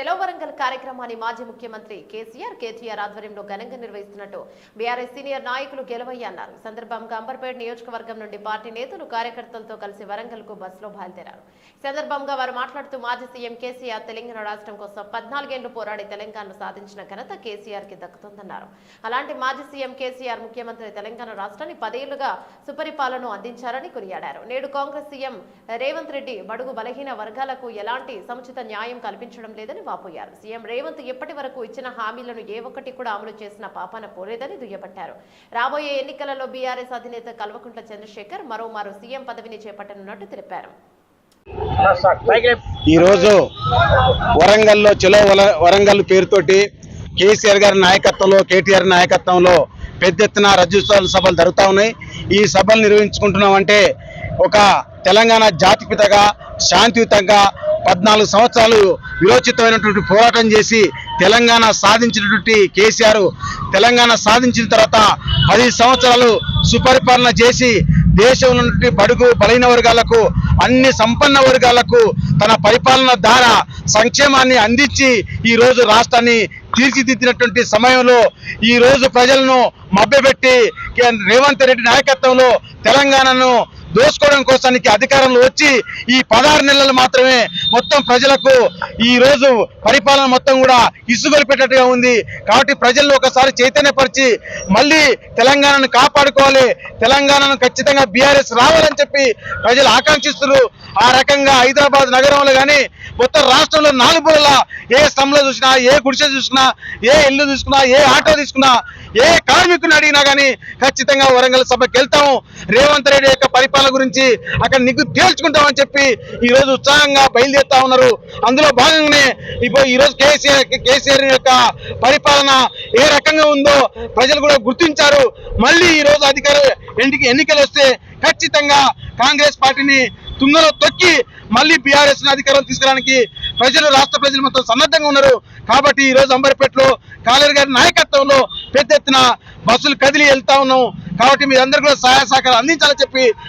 చెలో వరంగల్ కార్యక్రమాన్ని మాజీ ముఖ్యమంత్రి కేసీఆర్ కేటీఆర్ ఆధ్వర్యంలో ఘనంగా నిర్వహిస్తున్నట్టు బీఆర్ఎస్ సీనియర్ నాయకులు గెలవయ్య అన్నారు. ఈ సందర్భంగా అంబర్పేట నియోజకవర్గం నుండి పార్టీ నేతలు కార్యకర్తలతో కలిసి వరంగల్కు బస్సులో బయలుదేరారు. ఈ సందర్భంగా వారు మాట్లాడుతూ మాజీ సీఎం కేసీఆర్ తెలంగాణ రాష్ట్రం కోసం పద్నాలుగేళ్ళు పోరాడి తెలంగాణను సాధించిన ఘనత కేసీఆర్కి దక్కుతుందన్నారు. అలాంటి మాజీ సీఎం కేసీఆర్ ముఖ్యమంత్రి తెలంగాణ రాష్ట్రాన్ని పదేళ్ళుగా సుపరిపాలన అందించారని కొనియాడారు. నేడు కాంగ్రెస్ సీఎం రేవంత్ రెడ్డి బడుగు బలహీన వర్గాలకు ఎలాంటి సముచిత న్యాయం కల్పించడం లేదని వాపోయారు సీఎం రేవంత్ ఇప్పటి వరకు ఇచ్చిన హామీలను ఏ ఒక్కటి కూడా అమలు చేసిన పాపాన పోలేదని దుయ్యబట్టారు. రాబోయే ఎన్నికలలో బీఆర్ఎస్ అధినేత కల్వకుంట్ల చంద్రశేఖర్ మరోమారు సీఎం పదవిని చేపట్టనున్నట్టు తెలిపారు. ఈరోజు వరంగల్లో చెలో వరంగల్ పేరుతోటి కేసీఆర్ గారి నాయకత్వంలో కేటీఆర్ నాయకత్వంలో పెద్ద ఎత్తున రజోత్సవాల సభలు జరుగుతూ ఉన్నాయి. ఈ సభలు నిర్వహించుకుంటున్నామంటే ఒక తెలంగాణ జాతిపితగా శాంతియుతంగా పద్నాలుగు సంవత్సరాలు విరోచితమైనటువంటి పోరాటం చేసి తెలంగాణ సాధించినటువంటి కేసీఆర్ తెలంగాణ సాధించిన తర్వాత పది సంవత్సరాలు సుపరిపాలన చేసి దేశంలో బడుగు బలైన వర్గాలకు అన్ని సంపన్న వర్గాలకు తన పరిపాలన ద్వారా సంక్షేమాన్ని అందించి ఈ రోజు రాష్ట్రాన్ని తీర్చిదిద్దినటువంటి సమయంలో ఈరోజు ప్రజలను మభ్యపెట్టి రేవంత్ రెడ్డి నాయకత్వంలో తెలంగాణను దోసుకోవడం కోసానికి అధికారంలో వచ్చి ఈ పదహారు నెలలు మాత్రమే మొత్తం ప్రజలకు ఈ రోజు పరిపాలన మొత్తం కూడా ఇసుగొలు పెట్టట్టుగా ఉంది. కాబట్టి ప్రజల్లో ఒకసారి చైతన్యపరిచి మళ్ళీ తెలంగాణను కాపాడుకోవాలి. తెలంగాణను ఖచ్చితంగా బీఆర్ఎస్ రావాలని చెప్పి ప్రజలు ఆకాంక్షిస్తున్నారు. ఆ రకంగా హైదరాబాద్ నగరంలో కానీ మొత్తం రాష్ట్రంలో నాలుగు ఏ స్తంభంలో చూసినా ఏ గుడిసె చూసినా ఏ ఇల్లు చూసుకున్నా ఏ ఆటో తీసుకున్నా ఏ కార్మికుని అడిగినా కానీ ఖచ్చితంగా వరంగల్ సభకి వెళ్తాము. రేవంత్ రెడ్డి యొక్క పరిపాలన గురించి అక్కడ నిగ్గు తేల్చుకుంటామని చెప్పి ఈ రోజు ఉత్సాహంగా బయలుదేరుతా ఉన్నారు. అందులో భాగంగానే ఇప్పుడు ఈ రోజు కేసీఆర్ కేసీఆర్ యొక్క పరిపాలన ఏ రకంగా ఉందో ప్రజలు కూడా గుర్తించారు. మళ్ళీ ఈరోజు అధికార ఎన్నిక ఎన్నికలు వస్తే ఖచ్చితంగా కాంగ్రెస్ పార్టీని తుంగలో తొక్కి మళ్ళీ బీఆర్ఎస్ అధికారం తీసుకురావడానికి ప్రజలు రాష్ట్ర ప్రజలు మొత్తం సన్నద్ధంగా ఉన్నారు. కాబట్టి ఈ రోజు అంబర్పేటలో కాలేరు గారి నాయకత్వంలో పెద్ద ఎత్తున బస్సులు కదిలి వెళ్తా ఉన్నాం. కాబట్టి మీరందరూ కూడా సహాయ సహకారం అందించాలని చెప్పి